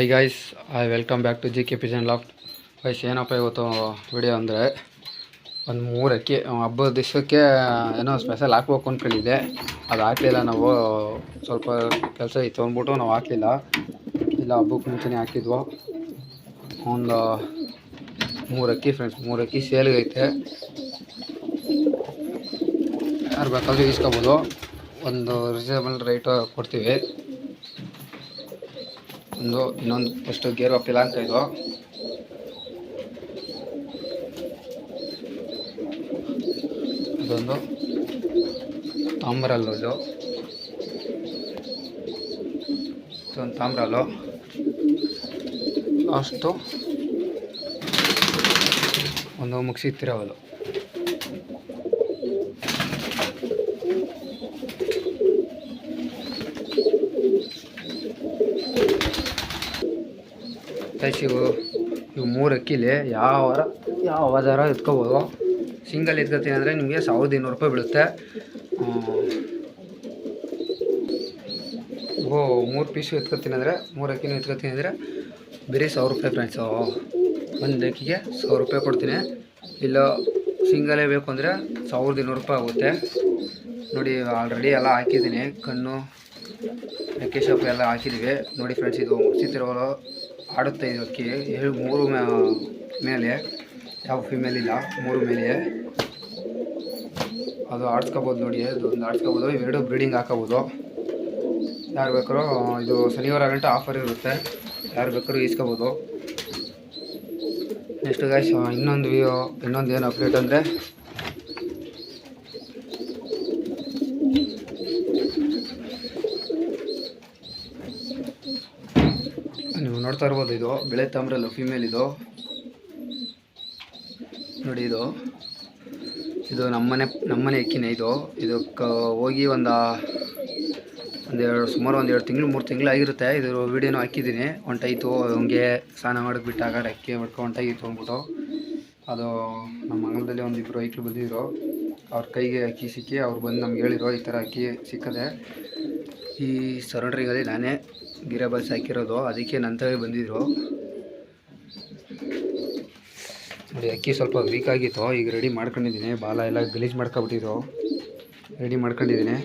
Hi guys I welcome back to G K pigeon lock guys ಏನಪ್ಪ ಇವತ್ತು video ಅಂದರೆ ಒಂದು ಮೂರು ಅಕ್ಕಿ ಹಬ್ಬದ ದಿವಸಕ್ಕೆ ಏನೋ ಸ್ಪೆಷಲ್ ಹಾಕ್ಬೇಕು ಅಂದ್ಕೊಂಡಿದ್ದೆ ಅದು ಹಾಕಲಿಲ್ಲ ನಾವು. ಸ್ವಲ್ಪ ಕೆಲಸ ಇತ್ತು ಅಂದ್ಬಿಟ್ಟು ನಾವು ಹಾಕಲಿಲ್ಲ. ಇಲ್ಲ ಹಬ್ಬಕ್ಕೆ ಮುಂಚೆನೇ ಹಾಕಿದ್ವು. ಒಂದು ಮೂರು ಅಕ್ಕಿ ಫ್ರೆಂಡ್ಸ್ ಮೂರು ಅಕ್ಕಿ ಸೇಲ್ಗೈತೆ ಯಾರು ಬೇಕಾದರೂ ಇಸ್ಕೊಬೋದು ಒಂದು ರೀಸನಬಲ್ ರೇಟು ಕೊಡ್ತೀವಿ. ಒಂದು ಇನ್ನೊಂದು ಫಸ್ಟು ಗೇರ್ ಅಪ್ಪಿಲ್ಲ ಅಂತ ಇದು. ಅದೊಂದು ತಾಮ್ರಲ್ಲು ಇದು. ಇದೊಂದು ತಾಮ್ರಲ್ಲು ಅಷ್ಟು ಒಂದು ಮುಗಿಸಿತ್ತಿರೋವಲು ಗೈಸ್ ಇವು. ಮೂರು ಅಕ್ಕಿಲಿ ಯಾವ ಯಾವ ವಾರ ಎತ್ಕೋಬೋದು. ಸಿಂಗಲ್ ಎತ್ಕೋತೀನಿ ಅಂದರೆ ನಿಮಗೆ ಸಾವಿರದ ಇನ್ನೂರು ರೂಪಾಯಿ ಬೀಳುತ್ತೆ. ಓ, ಮೂರು ಪೀಸು ಎತ್ಕೋತೀನಿ ಅಂದರೆ, ಮೂರು ಅಕ್ಕಿನೂ ಎತ್ಕೋತೀನಿ ಅಂದರೆ ಬರೀ ಸಾವಿರ ರೂಪಾಯಿ ಫ್ರೆಂಡ್ಸು ಒಂದು ಅಕ್ಕಿಗೆ ಸಾವಿರ ರೂಪಾಯಿ ಕೊಡ್ತೀನಿ. ಇಲ್ಲ, ಸಿಂಗಲೇ ಬೇಕು ಅಂದರೆ ಸಾವಿರದ ಇನ್ನೂರು ರೂಪಾಯಿ ಆಗುತ್ತೆ. ನೋಡಿ ಆಲ್ರೆಡಿ ಎಲ್ಲ ಹಾಕಿದ್ದೀನಿ. ಕಣ್ಣು, ಮೆಕ್ಕೆ ಶಾಪ್ ಎಲ್ಲ ಹಾಕಿದ್ದೀವಿ ನೋಡಿ ಫ್ರೆಂಡ್ಸ್ ಇದು ಮುಗಿಸಿತಿರೋರು ಆಡುತ್ತೆ ಇದು ಅಕ್ಕಿ ಏಳು ಮೂರು ಮೇಲೆ. ಯಾವ ಫಿಮೇಲ್ ಇಲ್ಲ ಮೂರು ಮೇಲೆ. ಅದು ಆಡ್ಸ್ಕೋಬೋದು ನೋಡಿ, ಅದು ಒಂದು ಆಡ್ಸ್ಕೋಬೋದು. ಇವೆರಡು ಬ್ರೀಡಿಂಗ್ ಹಾಕೋಬೋದು ಯಾರು ಬೇಕಾದ್ರೂ ಇದು ಶನಿವಾರ ಗಂಟೆ ಆಫರ್ ಇರುತ್ತೆ. ಯಾರು ಬೇಕಾದ್ರೂ ಈಸ್ಕೋಬೋದು. ನೆಕ್ಸ್ಟ್ ಗಾಯ್ಸ್ ಇನ್ನೊಂದು ಇನ್ನೊಂದು ಏನು ಅಪ್ಡೇಟ್ ಅಂದರೆ ನೀವು ನೋಡ್ತಾ ಇರ್ಬೋದು ಇದು. ಬೆಳೆ ತಾಮ್ರಲ್ಲ ಫಿಮೇಲ್ ಇದು. ನೋಡಿ ಇದು. ಇದು ನಮ್ಮನೆ ನಮ್ಮನೆ ಎಕ್ಕಿನೇ ಇದು. ಇದಕ್ಕೆ ಹೋಗಿ ಒಂದು, ಒಂದೆರಡು, ಸುಮಾರು ಒಂದು ಎರಡು ತಿಂಗಳು, ಮೂರು ತಿಂಗಳು ಆಗಿರುತ್ತೆ. ಇದು ವೀಡಿಯೋನು ಹಾಕಿದ್ದೀನಿ. ಹೊಂಟಾಯಿತು. ಹಂಗೆ ಸ್ನಾನ ಮಾಡಕ್ಕೆ ಬಿಟ್ಟಾಗ ಅಕ್ಕಿ ಹೊಡ್ಕೊ ಹೊಂಟಾಗಿತ್ತು ಅಂದ್ಬಿಟ್ಟು. ಅದು ನಮ್ಮ ಅಂಗಲದಲ್ಲಿ ಒಂದು ಇಬ್ಬರು ಐಕ್ಳು ಬಂದಿದ್ರು. ಅವ್ರ ಕೈಗೆ ಅಕ್ಕಿ ಸಿಕ್ಕಿ ಅವ್ರು ಬಂದು ನಮ್ಗೆ ಹೇಳಿರೋ ಈ ಥರ ಅಕ್ಕಿ ಸಿಕ್ಕದೆ. ಈ ಸರೌಂಡ್ರಿಂಗಲ್ಲಿ ನಾನೇ ಗಿರ ಬಸ್ ಹಾಕಿರೋದು ಅದಕ್ಕೆ ನಂತರವೇ ಬಂದಿದ್ರು. ನೋಡಿ, ಅಕ್ಕಿ ಸ್ವಲ್ಪ ವೀಕ್ ಆಗಿತ್ತು. ಈಗ ರೆಡಿ ಮಾಡ್ಕೊಂಡಿದ್ದೀನಿ. ಬಾಲ ಎಲ್ಲ ಗಲೀಜು ಮಾಡ್ಕೊಬಿಟ್ಟಿದ್ರು. ರೆಡಿ ಮಾಡ್ಕೊಂಡಿದ್ದೀನಿ.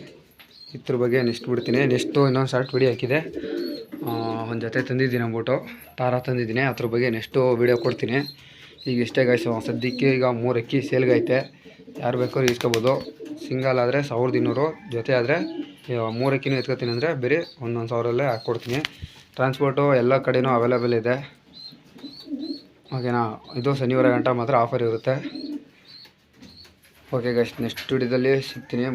ಇದ್ರ ಬಗ್ಗೆ ನೆಕ್ಸ್ಟ್ ಬಿಡ್ತೀನಿ. ನೆಕ್ಸ್ಟು ಇನ್ನೊಂದು ಶಾರ್ಟ್ ವಿಡಿಯೋ ಹಾಕಿದೆ. ಒಂದು ಜೊತೆ ತಂದಿದ್ದೀನಿ ಅಂದ್ಬಿಟ್ಟು ತಾರ ತಂದಿದ್ದೀನಿ. ಅದ್ರ ಬಗ್ಗೆ ನೆಕ್ಸ್ಟು ವಿಡಿಯೋ ಕೊಡ್ತೀನಿ. ಈಗ ಇಷ್ಟೇ ಗಾಯ್ಸು ಸದ್ಯಕ್ಕೆ ಈಗ ಮೂರು ಅಕ್ಕಿ ಸೇಲ್ಗೈತೆ ಯಾರು ಬೇಕಾದ್ರೂ ಇಸ್ಕೋಬೋದು. ಸಿಂಗಲ್ ಆದರೆ ಸಾವಿರದ ಇನ್ನೂರು. ಜೊತೆ ಆದರೆ ಮೂರು ಎತ್ಕೊತೀನಿ ಎತ್ಕೋತೀನಿ ಅಂದರೆ ಬರೀ ಒಂದೊಂದು ಸಾವಿರಲ್ಲೇ ಹಾಕ್ಕೊಡ್ತೀನಿ. ಟ್ರಾನ್ಸ್ಪೋರ್ಟು ಎಲ್ಲ ಕಡೆಯೂ ಅವೈಲೇಬಲ್ ಇದೆ. ಓಕೆನಾ? ಇದು ಶನಿವಾರ ಗಂಟ ಮಾತ್ರ ಆಫರ್ ಇರುತ್ತೆ. ಓಕೆ ಗೈಸ್ ನೆಕ್ಸ್ಟ್ ವಿಡಿಯೋದಲ್ಲಿ ಸಿಗ್ತೀನಿ.